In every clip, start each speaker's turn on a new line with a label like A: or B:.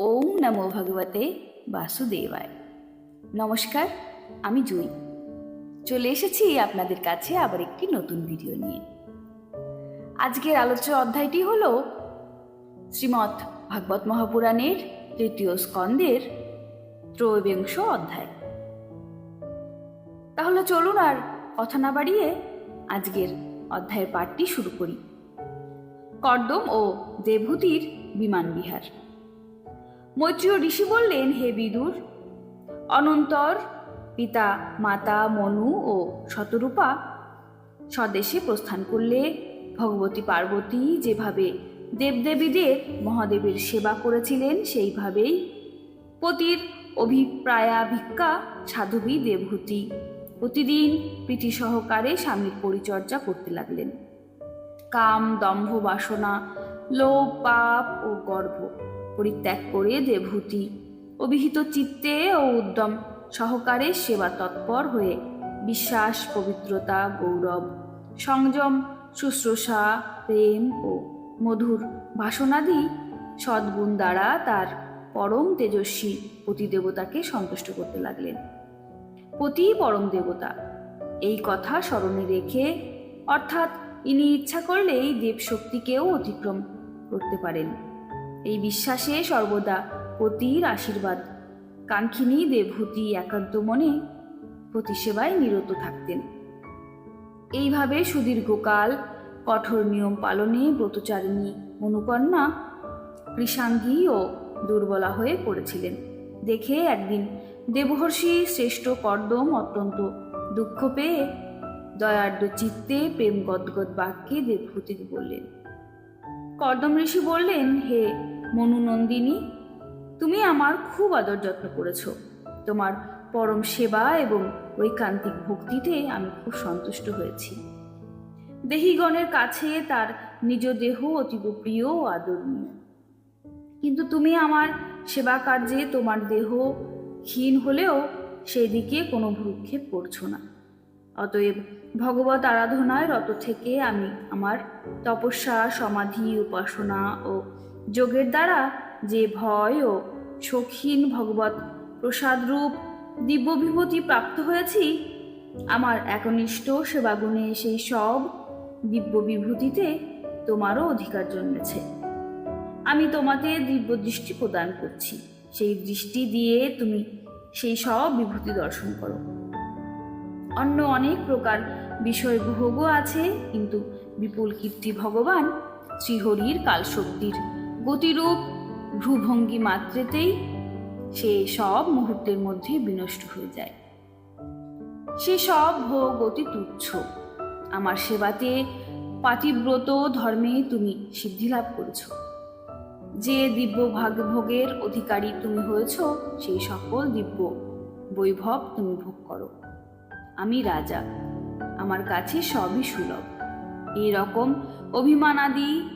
A: ওম নমো ভগবতে বাসুদেবায়। নমস্কার, আমি জুই। চলে এসেছি আপনাদের কাছে আবার একটি নতুন ভিডিও নিয়ে। আজকের আলোচ্য অধ্যায়টি হল শ্রীমৎ ভাগবত মহাপুরাণের তৃতীয় স্কন্দের ত্রয়োবিংশ অধ্যায়। তাহলে চলুন আর কথা না বাড়িয়ে আজকের অধ্যায়ের পাঠটি শুরু করি। কর্দম ও দেবভূতির বিমান বিহার। মৈত্রীয় ঋষি বললেন, হে বিদুর, অনন্তর পিতা, মাতা, মনু ও শতরূপা স্বদেশে প্রস্থান করলে ভগবতী পার্বতী যেভাবে দেবদেবীদের মহাদেবের সেবা করেছিলেন, সেইভাবেই পতির অভিপ্রায়া ভিক্ষা সাধবী দেবভূতি প্রতিদিন প্রীতি সহকারে স্বামীর পরিচর্যা করতে লাগলেন। কাম, দম্ভ, বাসনা, লোভ, পাপ ও গর্ভ পরিত্যাগ করে দেবভূতি অভিহিত চিত্তে ও উদ্যম, সহকারে সেবা তৎপর হয়ে বিশ্বাস, পবিত্রতা, গৌরব, সংযম, শুশ্রূষা, প্রেম ও মধুর ভাষণাদি সদ্গুণ দ্বারা তার পরম তেজস্বী পতিদেবতাকে সন্তুষ্ট করতে লাগলেন। পতি পরম দেবতা, এই কথা স্মরণে রেখে অর্থাৎ ইনি ইচ্ছা করলেই দেবশক্তিকেও অতিক্রম করতে পারেন। এই বিশ্বাসে সর্বদা পতির আশীর্বাদ। কাঙ্ক্ষিনী দেবভূতি একান্ত মনে প্রতিসেবায় নিরত থাকতেন। এইভাবে সুদীর্ঘকাল কঠোর নিয়ম পালনে ব্রতচারিণী মনুকন্যা কৃষাঙ্গী ও দুর্বলা হয়ে পড়েছিলেন। দেখে একদিন দেবহর্ষি শ্রেষ্ঠ কর্দম অত্যন্ত দুঃখ পেয়ে দয়ার্দ চিত্তে প্রেম গদগদ বাক্যে দেবভূতিকে বললেন, কর্দম ঋষি বললেন, হে মনুনন্দিনী, তুমি আমার খুব আদর যত্ন করেছ। তোমার পরম সেবা এবং ঐকান্তিক ভক্তিতে আমি খুব সন্তুষ্ট হয়েছি। দেহিগণের কাছে তার নিজ দেহ অতীব প্রিয় ও আদরণীয়। কিন্তু তুমি আমার সেবা কার্যে তোমার দেহ ক্ষীণ হলেও সেদিকে কোনো ভ্রুক্ষেপ করছ না। অতএব ভগবত আরাধনায় রত থেকে আমি আমার তপস্যা, সমাধি, উপাসনা ও যোগের দ্বারা যে ভয় ও শৌখিন ভগবত প্রসাদরূপ দিব্য বিভূতি প্রাপ্ত হয়েছি, আমার একনিষ্ঠ সেবাগুণে সেই সব দিব্য বিভূতিতে তোমারও অধিকার জন্মেছে। আমি তোমাকে দিব্য দৃষ্টি প্রদান করছি। সেই দৃষ্টি দিয়ে তুমি সেই সব বিভূতি দর্শন করো। অন্য অনেক প্রকার বিষয় ভোগও আছে, কিন্তু বিপুল কীর্তি ভগবান শ্রীহরির কালশক্তির গতিরূপ ভ্রুভঙ্গি মাত্রেতেই সে সব মুহূর্তের মধ্যে বিনষ্ট হয়ে যায়। সে সব ভোগ অতি তুচ্ছ। আমার সেবাতে পাতিব্রত ধর্মে তুমি সিদ্ধি লাভ করেছ। যে দিব্য ভাগ ভোগের অধিকারী তুমি হয়েছ, সেই সকল দিব্য বৈভব তুমি ভোগ করো। আমি রাজা। আমার কাছে সবই সুলভ। এই রকম অভিমানাদি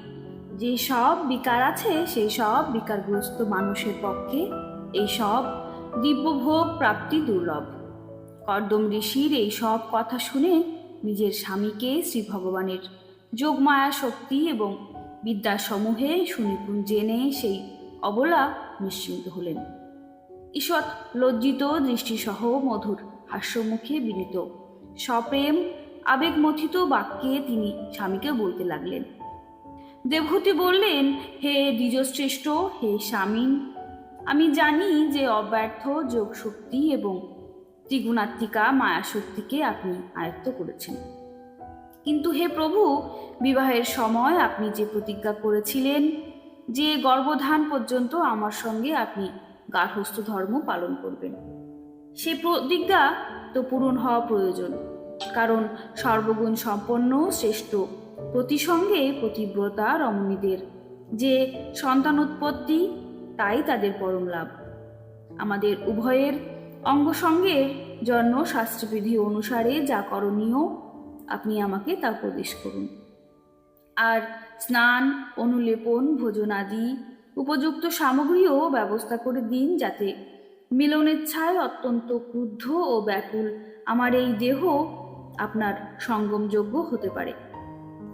A: যে সব বিকার আছে, সেই সব বিকারগ্রস্ত মানুষের পক্ষে এই সব দিব্যভোগ প্রাপ্তি দুর্লভ। কর্দম ঋষির এই সব কথা শুনে নিজের স্বামীকে শ্রী ভগবানের যোগমায়া শক্তি এবং বিদ্যাসমূহে সুনিপুণ জেনে সেই অবলা নিশ্চিন্ত হলেন। ঈষৎ লজ্জিত দৃষ্টিসহ মধুর হাস্যমুখে বিনীত সপ্রেম আবেগমথিত বাক্যে তিনি স্বামীকে বলতে লাগলেন দেবহূতি বললেন, হে দ্বিজশ্রেষ্ঠ, হে স্বামী, আমি জানি যে অব্যর্থ যোগ শক্তি এবং ত্রিগুণাত্মিকা মায়া শক্তিকে আপনি আয়ত্ত করেছেন। কিন্তু হে প্রভু, বিবাহের সময় আপনি যে প্রতিজ্ঞা করেছিলেন, যে গর্ভধান পর্যন্ত আমার সঙ্গে আপনি গার্হস্থ ধর্ম পালন করবেন। সে প্রতিজ্ঞা তো পূরণ হওয়া প্রয়োজন, কারণ সর্বগুণ সম্পন্ন শ্রেষ্ঠ প্রতিসঙ্গে প্রতিব্রতা রমণীদের, যে সন্তান উৎপত্তি তাই তাদের পরম লাভ। আমাদের উভয়ের অঙ্গসঙ্গের জন্য শাস্ত্রবিধি অনুসারে যা করণীয়, আপনি আমাকে তা উপদেশ করুন। আর স্নান, অনুলেপন, ভোজনাদি, উপযুক্ত সামগ্রীও ব্যবস্থা করে দিন যাতে মিলনের ছায় অত্যন্ত ক্রুদ্ধ ও ব্যাকুল আমার এই দেহ আপনার সঙ্গমযোগ্য হতে পারে।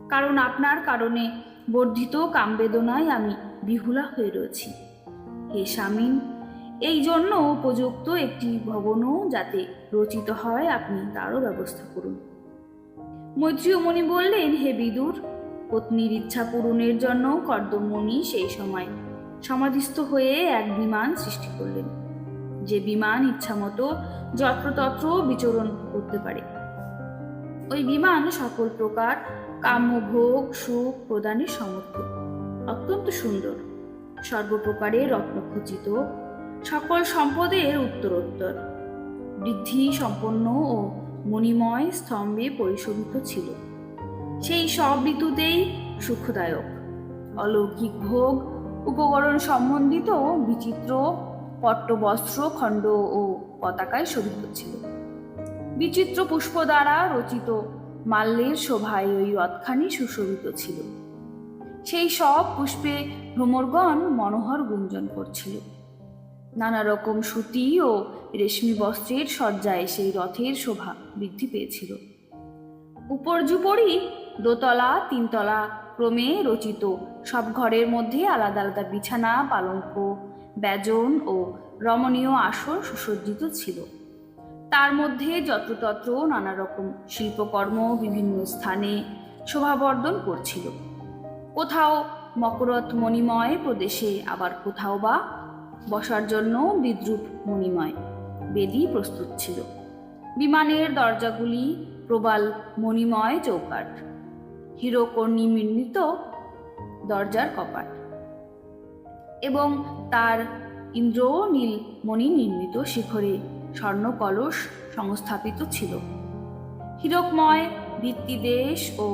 A: কারণ আপনার কারণে বর্ধিত কামবেদনায় আমি বিহুলা হয়ে রয়েছি। হে স্বামীন, এই জন্য উপযুক্ত একটি ভবনও যাতে রচিত হয়, আপনি তারও ব্যবস্থা করুন। মৈত্রীয় মুনি বললেন, হে বিদুর, পত্নীর ইচ্ছা পূরণের জন্য কর্দমণি সেই সময় সমাধিস্থ হয়ে এক বিমান সৃষ্টি করলেন। যে বিমান ইচ্ছামতো যত্রতত্র বিচরণ করতে পারে ওই বিমান সকল প্রকার কাম্যভোগ সুখ প্রদানের সমর্থ। অত্যন্ত সুন্দর। সর্বপ্রকারের রত্নখচিত। সকল সম্পদের উত্তরোত্তর। বৃদ্ধি সম্পন্ন ও মণিময় স্তম্ভে পরিশোভিত ছিল। সেই সব ঋতুতেই সুখদায়ক। অলৌকিক ভোগ, উপকরণ সম্বন্ধিত বিচিত্র পট্টবস্ত্র, খণ্ড ও পতাকায় শোভিত ছিল। বিচিত্র পুষ্প দ্বারা রচিত মাল্যের শোভায় ওই রথখানি সুশোভিত ছিল। সেই সব পুষ্পে ভ্রমরগণ মনোহর গুঞ্জন করছিল। নানা রকম সুতি ও রেশমি বস্ত্রের সজ্জায় সেই রথের শোভা বৃদ্ধি পেয়েছিল। উপর্যুপরি দোতলা, তিনতলা ক্রমে রচিত সব ঘরের মধ্যে আলাদা আলাদা বিছানা, পালঙ্ক, ব্যজন ও রমণীয় আসর সুসজ্জিত ছিল। তার মধ্যে যত্রতত্র নানা রকম শিল্পকর্ম বিভিন্ন স্থানে শোভাবর্ধন করছিল। কোথাও মকরত মণিময় প্রদেশে, আবার কোথাও বা বসার জন্য বিদ্রুপ মণিময় বেদি প্রস্তুত ছিল। বিমানের দরজাগুলি প্রবাল মণিময় চৌকাট হিরোকর্ণি নির্মিত দরজার কপাট। এবং তার ইন্দ্র নীল মণি নির্মিত শিখরে স্বর্ণ কলস সংস্থাপিত ছিল। হীরকময় ভিত্তিদেশ ও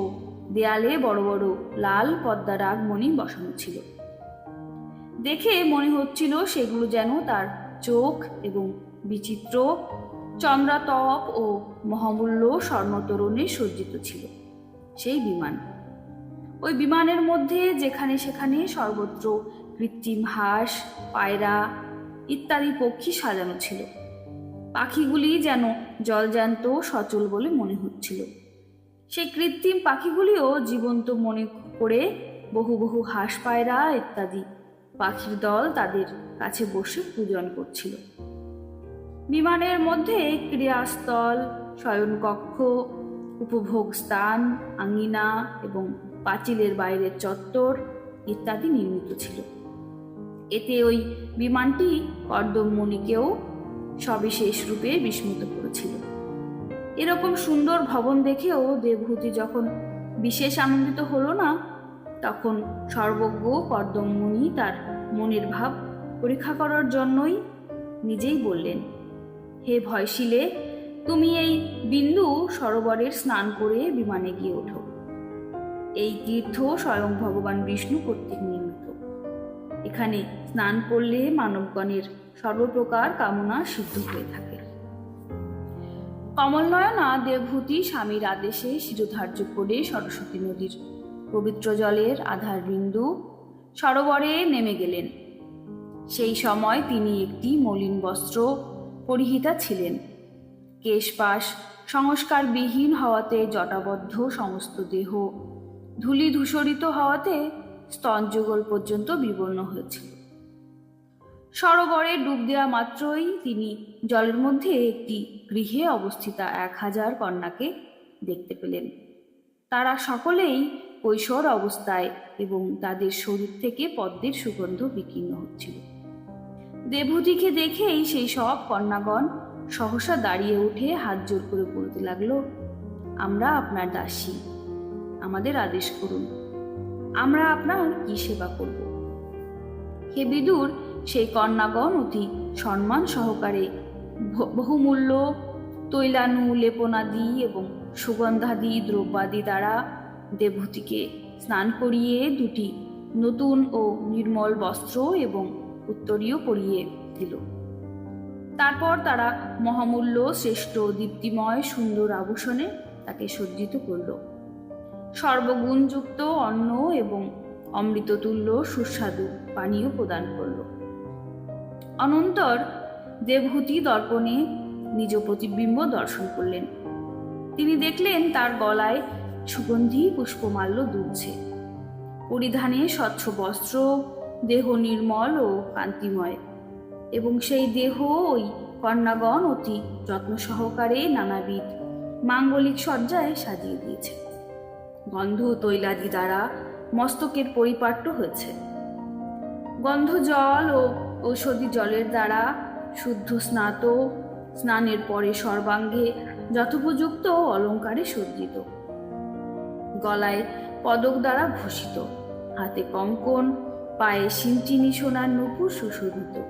A: দেয়ালে বড় বড় লাল পদ্মা রাগ মণি বসানো ছিল। দেখে মনে হচ্ছিল সেগুলো যেন তার চোখ এবং বিচিত্র চন্দ্রাতপ ও মহামূল্য স্বর্ণতরণে সজ্জিত ছিল, সেই বিমান। ওই বিমানের মধ্যে যেখানে সেখানে সর্বত্র কৃত্রিম হাঁস, পায়রা ইত্যাদি পক্ষী সাজানো ছিল। পাখিগুলি যেন জলজ্যান্ত সচল বলে মনে হচ্ছিল। সেই কৃত্রিম পাখিগুলিও জীবন্ত মনে করে বহু বহু হাঁস পায়রা ইত্যাদি পাখির দল তাদের কাছে বসে পূজন করছিল। বিমানের মধ্যে ক্রিয়াস্থল, শয়নকক্ষ, উপভোগ স্থান আঙ্গিনা এবং পাঁচিলের বাইরের চত্বর ইত্যাদি নির্মিত ছিল। এতে ওই বিমানটি কর্দমমণিকেও সবিশেষ রূপে বিস্মিত করেছিল। এরকম সুন্দর ভবন দেখেও দেবভূতি যখন বিশেষ আনন্দিত হলো না, তখন সর্বজ্ঞ কর্দমমণি তার মনের ভাব পরীক্ষা করার জন্যই নিজেই বললেন, হে ভয়শীলে, তুমি এই বিন্দু সরোবরের স্নান করে বিমানে গিয়ে ওঠো। এই তীর্থ স্বয়ং ভগবান বিষ্ণু কর্তৃক নির্মিত। এখানে স্নান করলে মানবগণের সর্বপ্রকার কামনা সিদ্ধ হয়ে থাকে। কমলনয়না দেবভূতি স্বামীর আদেশে শিরোধার্য করে সরস্বতী নদীর পবিত্র জলের আধার বিন্দু সরোবরে নেমে গেলেন। সেই সময় তিনি একটি মলিন বস্ত্র পরিহিতা ছিলেন। কেশপাশ সংস্কারবিহীন হওয়াতে জটাবদ্ধ সমস্ত দেহ ধূলি ধূসরিত হওয়াতে স্তনযুগল পর্যন্ত বিবর্ণ হয়েছিল। সরোবরে ডুব দেওয়া মাত্রই তিনি জলের মধ্যে একটি গৃহে অবস্থিতা এক হাজার কন্যাকে দেখতে পেলেন। তারা সকলেই কৈশোর অবস্থায় এবং তাদের শরীর থেকে পদ্মের সুগন্ধ বিকীর্ণ হচ্ছিল। দেবহূতিকে দেখেই সেই সব কন্যাগণ সহসা দাঁড়িয়ে উঠে হাত জোর করে বলতে লাগল, আমরা আপনার দাসী। আমাদের আদেশ করুন। আমরা আপনার কি সেবা করব? হে বিদুর, সেই কন্যাগণ অতি সম্মান সহকারে বহুমূল্য তৈলানু, লেপনাদি এবং সুগন্ধাদি, দ্রব্যাদি দ্বারা দেবহূতিকে স্নান করিয়ে দুটি নতুন ও নির্মল বস্ত্র এবং উত্তরীয় পরিয়ে দিল। তারপর তারা মহামূল্য, শ্রেষ্ঠ, দীপ্তিময়, সুন্দর আভূষণে তাকে সজ্জিত করল। সর্বগুণযুক্ত অন্ন এবং অমৃততুল্য সুস্বাদু পানীয় প্রদান করল। অনন্তর দেবহূতি দর্পণে নিজ প্রতিবিম্ব দর্শন করলেন। তিনি দেখলেন তার গলায় সুগন্ধি পুষ্পমাল্য দুলছে। পরিধানে স্বচ্ছ বস্ত্র, দেহ নির্মল ও কান্তিময় এবং সেই দেহ ওই কন্যাগণ অতি যত্ন সহকারে নানাবিধ মাঙ্গলিক সজ্জায় সাজিয়ে দিয়েছে গন্ধ তৈলাদি দ্বারা মস্তকের পরিপাট্য হয়েছে। গন্ধ জল ও ঔষধি জলের দ্বারা শুদ্ধ স্নাত, স্নানের পরে সর্বাঙ্গে যথোপযুক্ত অলঙ্কারে সজ্জিত। গলায় পদক দ্বারা ভূষিত, হাতে কঙ্কন, পায়ে সিঞ্চিনি সোনার নূপুর সুশোভিত।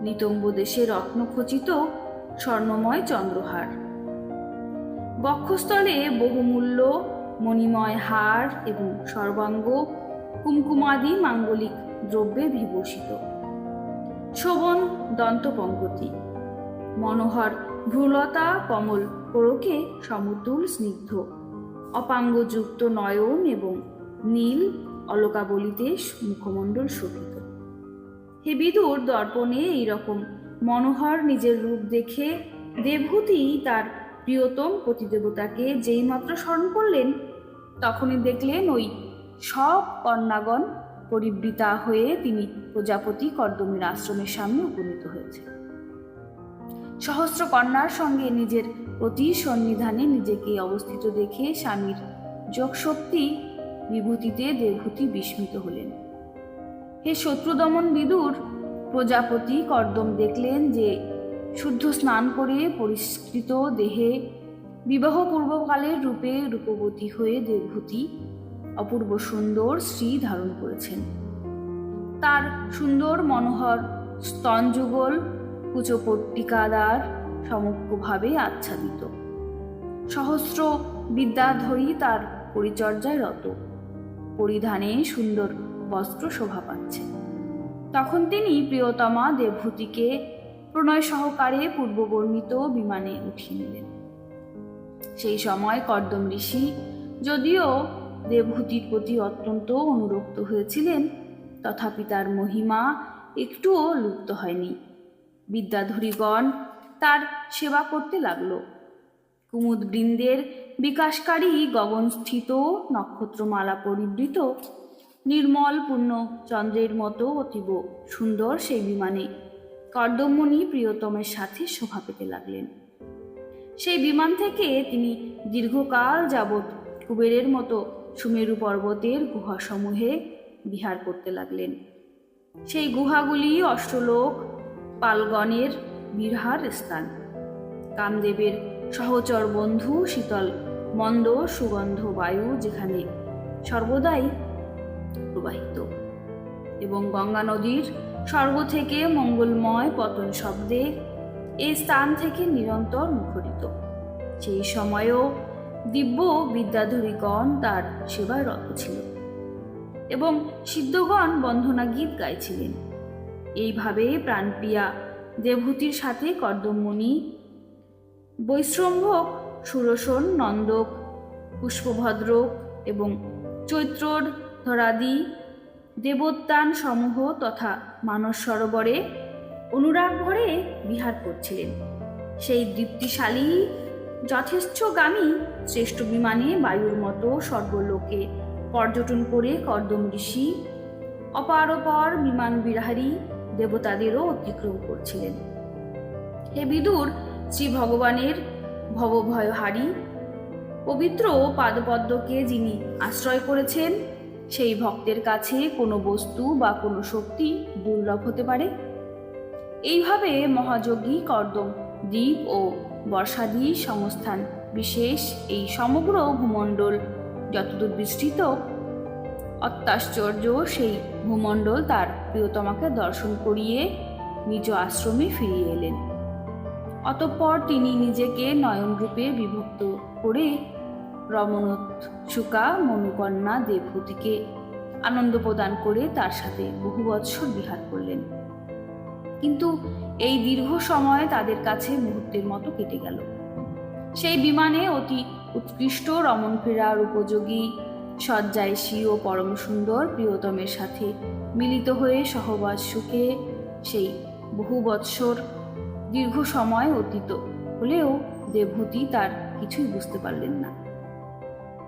A: নিতম্ব দেশে রত্নখচিত স্বর্ণময় চন্দ্রহার। বক্ষস্থলে বহুমূল্য মণিময় হার এবং সর্বাঙ্গ কুমকুমাদি মাঙ্গলিক দ্রব্যে বিভূষিত। শোভন দন্তপঙ্কতি। মনোহর ভ্রুলতা কমল কোরকে সমতুল স্নিগ্ধ। অপাঙ্গযুক্ত নয়ন এবং নীল অলকাবলিতে মুখমণ্ডল শোভিত। হে বিদুর দর্পণে এইরকম মনোহর নিজের রূপ দেখে দেবভূতি তার প্রিয়তম প্রতিদেবতাকে যেইমাত্র স্মরণ করলেন, তখনই দেখলেন ওই সব কন্যাগণ পরিবৃতা হয়ে তিনি প্রজাপতি কর্দমের আশ্রমের সামনে উপনীত হয়েছে। সহস্র কন্যার সঙ্গে নিজের অতি সন্নিধানে নিজেকে অবস্থিত দেখে স্বামীর যোগশক্তি বিভূতিতে দেবভূতি বিস্মিত হলেন। হে শত্রুদমন বিদুর, প্রজাপতি কর্দম দেখলেন যে শুদ্ধ স্নান করে পরিষ্কৃত দেহে বিবাহ পূর্বকালের রূপে রূপবতী হয়ে দেবভূতি অপূর্ব সুন্দর শ্রী ধারণ করেছেন। তার সুন্দর মনোহর, স্তনযুগল, কুচপট্টিকাদার সমগ্রভাবে আচ্ছাদিত। সহস্র বিদ্যাধরী তার পরিচর্যায় রত। পরিধানে সুন্দর বস্ত্র শোভা পাচ্ছে। তখন তিনি প্রিয়তমা দেবভূতিকে প্রণয় সহকারে পূর্ববর্ণিত বিমানে উঠিয়ে নিলেন। সেই সময় কর্দম ঋষি যদিও দেবভূতির প্রতি অত্যন্ত অনুরক্ত হয়েছিলেন, তথাপি তার মহিমা একটুও লুপ্ত হয়নি। বিদ্যাধরীগণ তার সেবা করতে লাগল। কুমুদ বৃন্দের বিকাশকারী গগনস্থিত নক্ষত্রমালা পরিবৃত নির্মল পূর্ণ চন্দ্রের মতো অতীব সুন্দর সেই বিমানে কর্দমণি প্রিয়তমের সাথে শোভা পেতে লাগলেন। সেই বিমান থেকে তিনি দীর্ঘকাল যাবৎ কুবেরের মতো সুমেরু পর্বতের গুহাসমূহে বিহার করতে লাগলেন। সেই গুহাগুলি অষ্টলোক পালগণের বিহার স্থান। কামদেবের সহচর বন্ধু শীতল মন্দ সুগন্ধ বায়ু যেখানে সর্বদাই প্রবাহিত এবং গঙ্গা নদীর স্বর্গ থেকে মঙ্গলময় পতন শব্দে এই স্থান থেকে নিরন্তর মুখরিত। সেই সময়েও দিব্য বিদ্যাধরীগণ তার সেবায় রত ছিল এবং সিদ্ধগণ বন্ধনা গীত গাইছিলেন। এইভাবে প্রাণপ্রিয়া দেবভূতির সাথে কর্দমণি বৈশ্রম্ভক সুরসন নন্দক, পুষ্পভদ্রক এবং চৈত্রর ধরাদি দেবোত্তান সমূহ তথা মানস সরোবরে অনুরাগ ভরে বিহার করছিলেন। সেই দীপ্তিশালী, যথেচ্ছগামী শ্রেষ্ঠ বিমানে বায়ুর মতো সর্বলোকে পর্যটন করে কর্দম ঋষি, অপারপর বিমান বিহারী দেবতাদেরও অতিক্রম করছিলেন। হে বিদুর শ্রী ভগবানের ভবভয়হারী, পবিত্র পাদপদ্মকে যিনি আশ্রয় করেছেন সেই ভক্তের কাছে কোনো বস্তু বা কোনো শক্তি দুর্লভ হতে পারে? এইভাবে মহাযোগী, কর্দম, দ্বীপ ও বর্ষাদি সংস্থান, বিশেষ এই সমগ্র ভূমণ্ডল যতদূর বিস্তৃত, অত্যাশ্চর্য সেই ভূমণ্ডল তার প্রিয়তমাকে দর্শন করিয়ে নিজ আশ্রমে ফিরিয়ে এলেন। অতঃপর তিনি নিজেকে নয়নরূপে বিভক্ত করে রমণোৎসুকা মনুকন্যা দেবভূতিকে আনন্দ প্রদান করে তার সাথে বহু বৎসর বিহার করলেন। কিন্তু এই দীর্ঘ সময় তাদের কাছে মুহূর্তের মতো কেটে গেল। সেই বিমানে অতি উৎকৃষ্ট রমণ ফেরার উপযোগী শয্যায়সী ও পরম সুন্দর প্রিয়তমের সাথে মিলিত হয়ে সহবাস সুখে সেই বহু বৎসর দীর্ঘ সময় অতীত হলেও দেবভূতি তার কিছুই বুঝতে পারলেন না।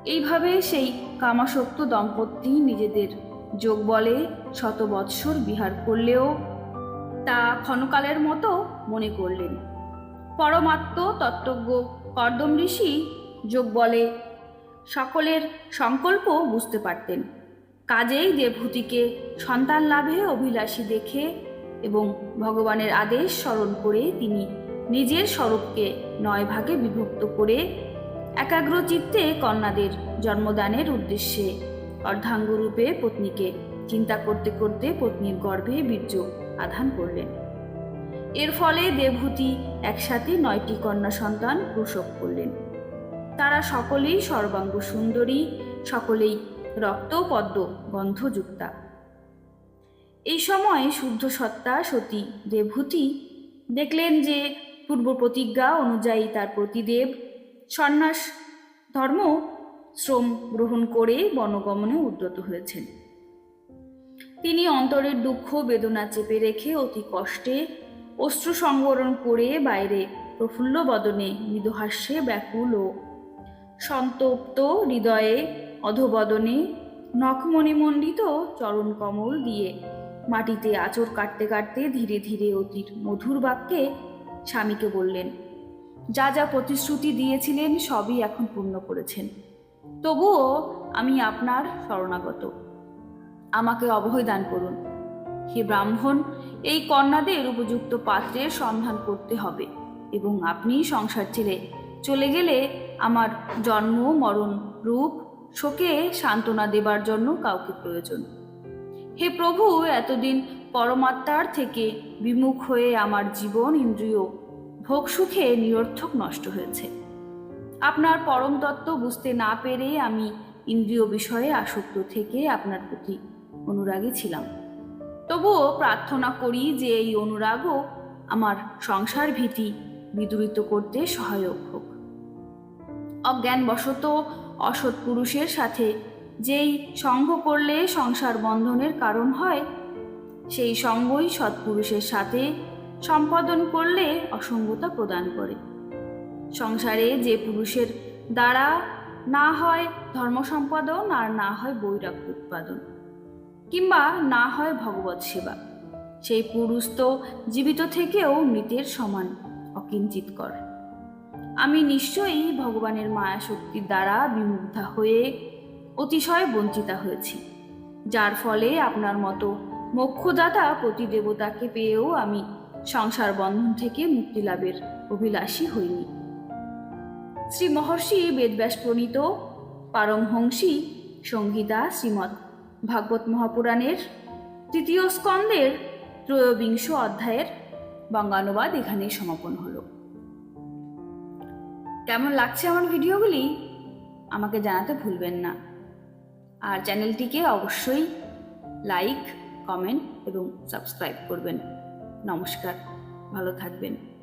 A: এইভাবে সেই কামাসক্ত দম্পতি নিজেদের যোগ বলে শত বৎসর বিহার করলেও তা ক্ষণকালের মতো মনে করলেন। পরমাত্ম তত্ত্বজ্ঞ কর্দম ঋষি যোগ বলে সকলের সংকল্প বুঝতে পারতেন। কাজেই দেবভূতিকে সন্তান লাভে অভিলাষী দেখে এবং ভগবানের আদেশ স্মরণ করে তিনি নিজের স্বরূপকে নয় ভাগে বিভক্ত করে একাগ্র চিত্তে কন্যাদের জন্মদানের উদ্দেশ্যে অর্ধাঙ্গরূপে পত্নীকে চিন্তা করতে করতে পত্নীর গর্ভে বীর্য আধান করলেন। এর ফলে দেবভূতি একসাথে নয়টি কন্যা সন্তান প্রসব করলেন। তারা সকলেই সর্বাঙ্গ সুন্দরী, সকলেই রক্ত, পদ্ম, গন্ধযুক্তা। এই সময় শুদ্ধ সত্তা সতী দেবভূতি দেখলেন যে পূর্ব প্রতিজ্ঞা অনুযায়ী তার প্রতিদেব সন্ন্যাস ধর্ম শ্রম গ্রহণ করে বনগমনে উদ্যত হয়েছেন। তিনি অন্তরের দুঃখ, বেদনা চেপে রেখে অতি কষ্টে অশ্রু সংবরণ করে বাইরে প্রফুল্ল বদনে মৃদুহাস্যে ব্যাকুল ও সন্তপ্ত হৃদয়ে অধবদনে নখমণিমণ্ডিত চরণ কমল দিয়ে মাটিতে আঁচড় কাটতে কাটতে ধীরে ধীরে অতির মধুর বাক্যে স্বামীকে বললেন যা যা প্রতিশ্রুতি দিয়েছিলেন সবই এখন পূর্ণ করেছেন। তবুও আমি আপনার শরণাগত। আমাকে অভয় দান করুন। হে ব্রাহ্মণ, এই কন্যাদের উপযুক্ত পাত্রের সন্ধান করতে হবে এবং আপনি সংসার ছেড়ে চলে গেলে আমার জন্ম, মরণ, রূপ, শোকে সান্ত্বনা দেবার জন্য কাউকে প্রয়োজন। হে প্রভু, এতদিন পরমাত্মার থেকে বিমুখ হয়ে আমার জীবন, ইন্দ্রিয় ভোগ সুখে নিরর্থক নষ্ট হয়েছে। আপনার পরম তত্ত্ব বুঝতে না পেরে আমি ইন্দ্রিয় বিষয়ে আসক্ত থেকে আপনার প্রতি অনুরাগী ছিলাম। তবুও প্রার্থনা করি যে এই অনুরাগও আমার সংসার ভীতি বিদূরিত করতে সহায়ক হোক। অজ্ঞানবশত অসৎ পুরুষের সাথে যেই সঙ্গ করলে সংসার বন্ধনের কারণ হয়, সেই সঙ্গই সৎপুরুষের সাথে সম্পাদন করলে অসঙ্গতা প্রদান করে। সংসারে যে পুরুষের দ্বারা না হয় ধর্ম সম্পাদন আর না হয় বৈরাগ্য উৎপাদন, কিংবা না হয় ভগবত সেবা, সেই পুরুষ তো জীবিত থেকেও মৃতের সমান অকিঞ্চিতকর আমি নিশ্চয়ই ভগবানের মায়া শক্তির দ্বারা বিমুগ্ধা হয়ে অতিশয় বঞ্চিতা হয়েছি, যার ফলে আপনার মতো মোক্ষদাতা প্রতিদেবতাকে পেয়েও আমি সংসার বন্ধন থেকে মুক্তি লাভের অভিলাষী হইনি। শ্রী মহর্ষি বেদব্যাস প্রণীত পারমহংসী সংহিতা শ্রীমৎ ভাগবত মহাপুরাণের তৃতীয় স্কন্দের ত্রয়োবিংশ অধ্যায়ের বঙ্গানুবাদ এখানেই সমাপন হলো। কেমন লাগছে আমার ভিডিওগুলি? আমাকে জানাতে ভুলবেন না। আর চ্যানেলটিকে অবশ্যই লাইক, কমেন্ট এবং সাবস্ক্রাইব করবেন। নমস্কার ভালো থাকবেন।